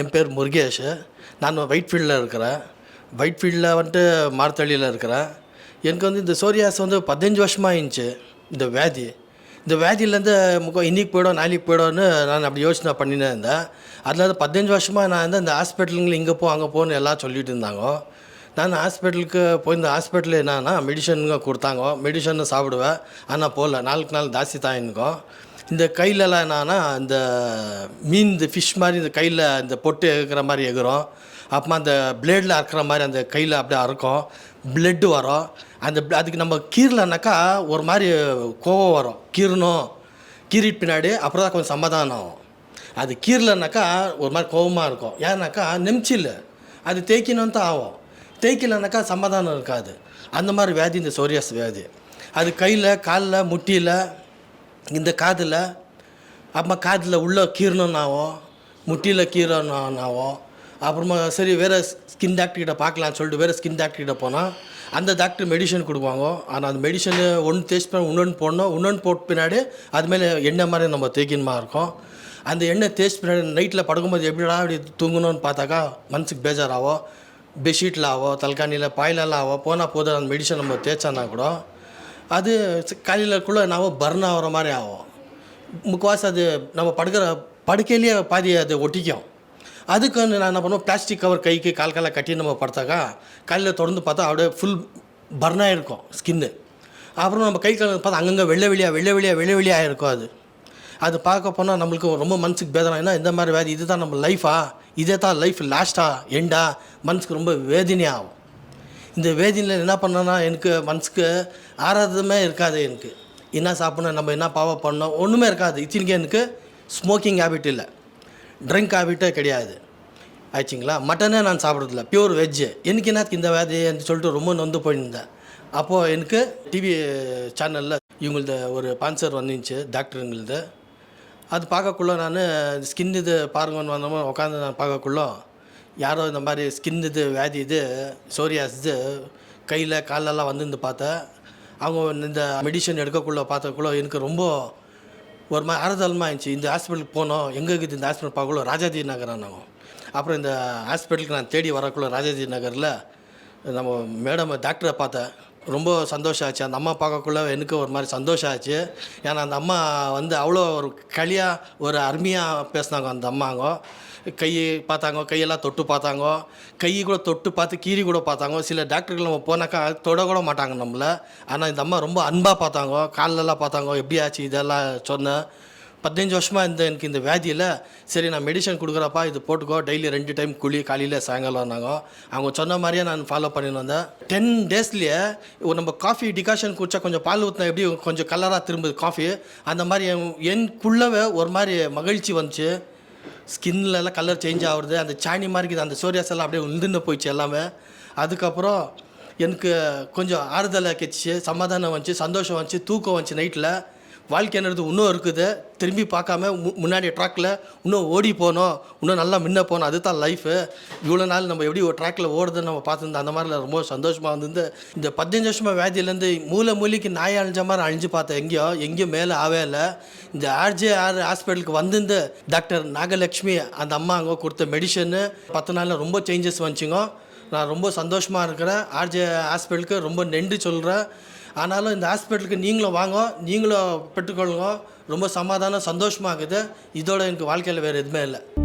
என் பேர் முருகேஷ். நான் ஒயிட்ஃபீல்டில் இருக்கிறேன். ஒயிட்ஃபீல்டில் வந்துட்டு மார்த்தள்ளியில் இருக்கிறேன். எனக்கு வந்து இந்த சோரியாஸ் வந்து பதினஞ்சு வருஷமாக இருந்துச்சு இந்த வியாதி. இந்த வியாதியிலேருந்து முக்கம் இன்னைக்கு போயிடும் நாளைக்கு போயிடும்னு நான் அப்படி யோசனை பண்ணினே இருந்தேன். அதில் வந்து பதினஞ்சு வருஷமாக நான் வந்து இந்த ஹாஸ்பிட்டலுங்களை இங்கே போ அங்கே போன்னு எல்லாம் சொல்லிட்டு இருந்தாங்க. நான் ஹாஸ்பிட்டலுக்கு போய் இந்த ஹாஸ்பிட்டலில் என்னன்னா மெடிசனுங்க கொடுத்தாங்க. மெடிசன் சாப்பிடுவேன். ஆனால் போகல. நாளுக்கு நாள் ஜாஸ்தி தான் எனக்கும் இந்த கையிலலாம் என்னன்னா இந்த மீன் இந்த ஃபிஷ் மாதிரி இந்த கையில் இந்த பொட்டு எகுற மாதிரி எகுறோம் அப்புறமா அந்த பிளேடில் அறுக்கிற மாதிரி அந்த கையில் அப்படியே அறுக்கும். பிளட்டு வரும். அந்த அதுக்கு நம்ம கீரலனாக்கா ஒரு மாதிரி கோவம் வரும். கீறணும். கீறிட்டு பின்னாடி அப்புறம் தான் கொஞ்சம் சமாதானம் ஆகும். அது கீரலனாக்கா ஒரு மாதிரி கோவமாக இருக்கும். ஏன்னாக்கா நெம்ச்சில் அது தேய்க்கணும் தான் ஆகும். தேய்க்கலனாக்கா சமாதானம் இருக்காது. அந்த மாதிரி வியாதி இந்த சோரியாஸ் வியாதி. அது கையில் காலில் முட்டியில் இந்த காதில் அப்புறமா காதில் உள்ள கீரணும்னாவும் முட்டியில் கீரணும்னாவும் அப்புறமா சரி வேறு ஸ்கின் டாக்டர்கிட்ட பார்க்கலாம்னு சொல்லிட்டு வேறு ஸ்கின் டாக்டர்கிட்ட போனால் அந்த டாக்டர் மெடிசன் கொடுப்பாங்க. ஆனால் அந்த மெடிசனு ஒன்று தேய்ச்சி இன்னொன்று போடணும் இன்னொன்று போட்ட பின்னாடி அதுமாரி எண்ணெய் மாதிரி நம்ம தேய்க்கணுமா இருக்கும். அந்த எண்ணெய் தேய்ச்சி பின்னாடி நைட்டில் படுக்கும்போது எப்படிடா அப்படி தூங்கணும்னு பார்த்தாக்கா மனசுக்கு பேஜாராகும் பெட்ஷீட்டில் ஆவோ தலைக்காணியில் பாயிலெல்லாம் ஆவோ போனால் போதும் அந்த மெடிசன் நம்ம தேய்ச்சானா கூட அது காலையிலக்குள்ளே நாம் பர்ன் ஆகிற மாதிரி ஆகும். முக்கால்வாசி அது நம்ம படுக்கிற படுக்கையிலேயே பாதி அது ஒட்டிக்கும். அதுக்கு வந்து நான் என்ன பண்ணுவோம் பிளாஸ்டிக் கவர் கைக்கு கால் காலை கட்டி நம்ம படுத்தாக்கா காலையில் தொடர்ந்து பார்த்தா அப்படியே ஃபுல் பர்னாக இருக்கும் ஸ்கின்னு அப்புறம் நம்ம கை கால் பார்த்தா அங்கங்கே வெள்ளை வெளியாக வெள்ளை வெளியாக வெள்ளை வெளியாக இருக்கும் அது. அது பார்க்க போனால் நம்மளுக்கு ரொம்ப மனசுக்கு வேதனை. ஏன்னா இந்த மாதிரி வியாதி இதுதான் நம்ம லைஃபா இதே தான் லைஃப் லாஸ்ட்டாக எண்டா மனசுக்கு ரொம்ப வேதனையாக ஆகும் இந்த வேதியில் என்ன பண்ணேன்னா எனக்கு மனசுக்கு ஆராதமே இருக்காது எனக்கு. என்ன சாப்பிடணும் நம்ம என்ன பாவம் பண்ணோம் ஒன்றுமே இருக்காது. இத்தனைக்கு எனக்கு ஸ்மோக்கிங் ஹேபிட் இல்லை. ட்ரிங்க் ஹேபிட்டே கிடையாது. ஆச்சுங்களா மட்டனே நான் சாப்பிட்றதில்ல. பியூர் வெஜ்ஜு எனக்கு என்னத்துக்கு இந்த வியாதின்னு சொல்லிட்டு ரொம்ப நொந்து போயிருந்தேன். அப்போது எனக்கு டிவி சேனலில் இவங்களது ஒரு பான்சர் வந்துச்சு டாக்டருங்களது அது பார்க்கக்குள்ள நான் ஸ்கின் இது பாருங்கன்னு வந்தோமோ உட்காந்து நான் பார்க்கக்குள்ள யாரோ இந்த மாதிரி ஸ்கின் இது வியாதி இது சோரியாஸ் இது கையில் காலெல்லாம் வந்துருந்து பார்த்தேன் அவங்க இந்த மெடிசன் எடுக்கக்குள்ள பார்த்தக்குள்ள எனக்கு ரொம்ப ஒரு மாதிரி ஆறுதலமாக இருந்துச்சு. இந்த ஹாஸ்பிட்டலுக்கு போனோம். எங்கே இருக்குது இந்த ஹாஸ்பிட்டல் பார்க்கக்குள்ள? ராஜாஜி நகர் நாங்கள் அப்புறம் இந்த ஹாஸ்பிட்டலுக்கு நான் தேடி வரக்குள்ள ராஜாஜி நகரில் நம்ம மேடம் டாக்டரை பார்த்தேன் ரொம்ப சந்தோஷம் ஆச்சு அந்த அம்மா பார்க்கக்குள்ள எனக்கு ஒரு மாதிரி சந்தோஷம் ஆச்சு ஏன்னா அந்த அம்மா வந்து அவ்வளோ ஒரு களியாக ஒரு அருமையாக பேசினாங்க அந்த அம்மாங்க. கை பார்த்தாங்க கையெல்லாம் தொட்டு பார்த்தாங்க. கை கூட தொட்டு பார்த்து கீறி கூட பார்த்தாங்க. சில டாக்டர்கள் நம்ம போனாக்கா தொட கூட மாட்டாங்க நம்மளை. ஆனால் இந்த அம்மா ரொம்ப அன்பாக பார்த்தாங்க. கால்லெல்லாம் பார்த்தாங்க. எப்படி ஆச்சு? இதெல்லாம் சொன்னேன். பதினஞ்சு வருஷமாக இந்த எனக்கு இந்த வியாதியில் சரி நான் மெடிசன் கொடுக்குறப்பா இது போட்டுக்கோ டெய்லி ரெண்டு டைம் குழி காலையில் சாயங்காலம் நாங்கள் அவங்க சொன்ன மாதிரியே நான் ஃபாலோ பண்ணிட்டு வந்தேன். டென் டேஸ்லேயே நம்ம காஃபி டிகாஷன் குடிச்சா கொஞ்சம் பால் ஊற்றினா எப்படி கொஞ்சம் கலராக திரும்புது காஃபி அந்த மாதிரி என்- எனக்குள்ளவே ஒரு மாதிரி மகிழ்ச்சி வந்துச்சு. ஸ்கின்லலாம் எல்லாம் கலர் சேஞ்ச் ஆகுறது அந்த சாணி மாதிரி இருக்குது அந்த சோரியாஸ் எல்லாம் அப்படியே உந்துன்னு போயிடுச்சு எல்லாமே. அதுக்கப்புறம் எனக்கு கொஞ்சம் ஆறுதலாக கிடச்சி சமாதானம் வந்துச்சு சந்தோஷம் வந்துச்சு தூக்கம் வந்துச்சு நைட்டில் வாழ்க்கைன்றது இன்னும் இருக்குது. திரும்பி பார்க்காம மு- முன்னாடி ட்ராக்கில் இன்னும் ஓடி போகணும் இன்னும் நல்லா முன்ன போகணும் அதுதான் லைஃபு இவ்வளோ நாள் நம்ம எப்படி ஒரு ட்ராக்கில் ஓடுதுன்னு நம்ம பார்த்துருந்தோம். அந்த மாதிரில ரொம்ப சந்தோஷமாக வந்து இந்த பதினஞ்சு வருஷமாக வியாதியிலேருந்து மூளை மூலிக்கு நாய் அழிஞ்ச மாதிரி அழிஞ்சு பார்த்தேன் எங்கேயோ எங்கேயும் மேலே ஆவே இல்லை. இந்த ஆர்ஜே ஆர் ஹாஸ்பிட்டலுக்கு வந்திருந்து டாக்டர் நாகலட்சுமி அந்த அம்மா அங்கே கொடுத்த மெடிசனு பத்து நாளில் ரொம்ப சேஞ்சஸ் வந்துச்சுங்க. நான் ரொம்ப சந்தோஷமாக இருக்கிறேன். ஆர்ஜே ஹாஸ்பிட்டலுக்கு ரொம்ப நன்றி சொல்கிறேன் ஆனாலும் இந்த ஹாஸ்பிட்டலுக்கு நீங்களும் வாங்க நீங்களும் பெற்றுக்கொள்ளுங்க. ரொம்ப சமாதானம் சந்தோஷமாக இருக்குது. இதோட எனக்கு வாழ்க்கையில் வேறு எதுவுமே இல்லை.